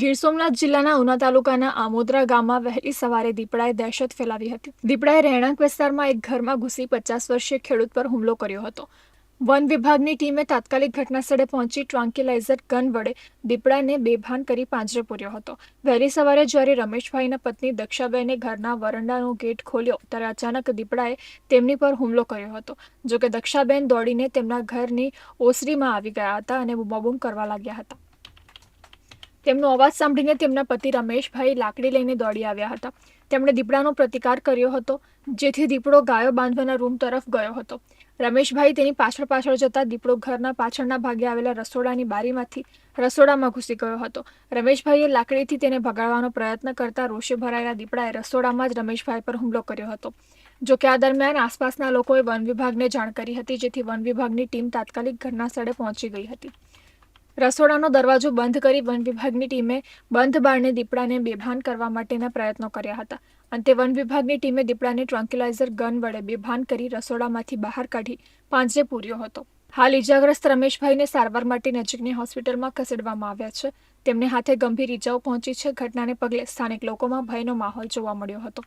ગીર સોમનાથ જિલ્લાના ઉના તાલુકાના આમોદરા ગામમાં વહેલી સવારે દીપડાએ દહેશત ફેલાવી હતી. દીપડાએ રહેણાંક વિસ્તારમાં એક ઘરમાં ઘૂસી પચાસ વર્ષીય ખેડૂત પર હુમલો કર્યો હતો. વન વિભાગની ટીમે તાત્કાલિક ઘટનાસ્થળે પહોંચી ટ્રાન્કિલાઇઝર ગન વડે દીપડાને બેભાન કરી પાંજરે પૂર્યો હતો. વહેલી સવારે જ્યારે રમેશભાઈના પત્ની દક્ષાબેને ઘરના વરંડાનો ગેટ ખોલ્યો, ત્યારે અચાનક દીપડાએ તેમની પર હુમલો કર્યો હતો. જોકે દક્ષાબેન દોડીને તેમના ઘરની ઓસરીમાં આવી ગયા હતા અને બૂમાબૂમ કરવા લાગ્યા હતા. તેમનો અવાજ સાંભળીને તેમના પતિ રમેશભાઈ લાકડી લઈને દોડી આવ્યા હતા. તેમણે દીપડાનો પ્રતિકાર કર્યો હતો, જેથી દીપડો ગાયો બાંધવાના રૂમ તરફ ગયો હતો. રમેશભાઈ તેની પાછળ પાછળ જતા દીપડો ઘરના પાછળના ભાગે આવેલા રસોડાની બારીમાંથી રસોડામાં ઘૂસી ગયો હતો. રમેશભાઈએ લાકડીથી તેને ભગાડવાનો પ્રયત્ન કરતા રોષે ભરાયેલા દીપડાએ રસોડામાં જ રમેશભાઈ પર હુમલો કર્યો હતો. જો કે આ દરમિયાન આસપાસના લોકોએ વન વિભાગને જાણ કરી હતી, જેથી વન વિભાગની ટીમ તાત્કાલિક ઘટનાસ્થળે પહોંચી ગઈ હતી. રસોડાનો દરવાજો બંધ કરી વન વિભાગની ટીમે બંધ બારને દીપડાને બેભાન કરવા માટેના પ્રયત્નો કર્યા હતા. અંતે વન વિભાગની ટીમે દીપડાને ટ્રાન્ક્યુલાઇઝર ગન વડે બેભાન કરી રસોડામાંથી બહાર કાઢી પાંજરે પૂર્યો હતો. હાલ ઇજાગ્રસ્ત રમેશભાઈને સારવાર માટે નજીકની હોસ્પિટલમાં ખસેડવામાં આવ્યા છે. તેમને હાથે ગંભીર ઇજાઓ પહોંચી છે. ઘટનાને પગલે સ્થાનિક લોકોમાં ભયનો માહોલ જોવા મળ્યો હતો.